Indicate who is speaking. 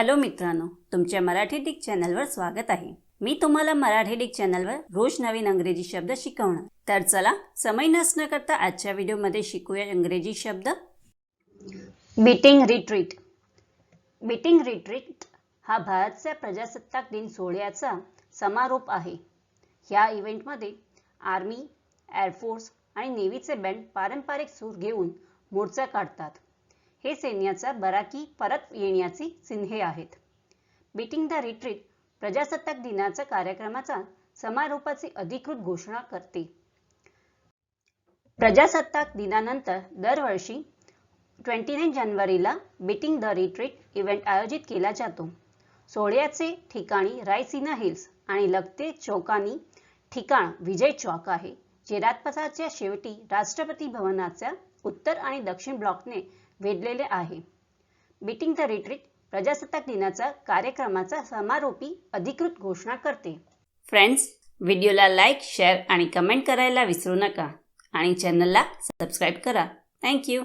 Speaker 1: Hello मित्रांनो तुमच्या Marathi Dick चॅनलवर स्वागत आहे. मी तुम्हाला मराठी डिक चॅनलवर रोज नवीन अंग्रेजी शब्द शिकवणार. तर चला समय नसणं करता आजच्या व्हिडिओमध्ये शिकूया इंग्रजी शब्द. बीटिंग रिट्रीट बीटिंग रिट्रीट हा भारतच्या प्रजासत्ताक दिन सोहळ्याचा समारोप आहे. ह्या इव्हेंटमध्ये आर्मी एअरफोर्स आणि नेव्हीचे बँड पारंपरिक सूर घेऊन मोर्चा काढतात. हे सैन्याचा बराकी परत येण्याची चिन्हे आहेत. बीटिंग द रिट्रीट प्रजासत्ताक दिनाचा कार्यक्रमाचा समारोपाची अधिकृत घोषणा करते. प्रजासत्ताक दिनानंतर दरवर्षी ट्वेंटी नाईन जानेवारीला बीटिंग द रिट्रीट इव्हेंट आयोजित केला जातो. सोहळ्याचे ठिकाणी रायसिना हिल्स आणि लगते चौकानी ठिकाण विजय चौक आहे जे राजपथाच्या शेवटी राष्ट्रपती भवनाच्या उत्तर आणि दक्षिण ब्लॉकने वेढलेले आहे. बीटिंग द रिट्रीट प्रजासत्ताक दिनाचा कार्यक्रमाचा समारोपी अधिकृत घोषणा करते. फ्रेंड्स व्हिडिओला लाईक शेअर आणि कमेंट करायला विसरू नका. आणि चॅनलला सबस्क्राईब करा. थँक्यू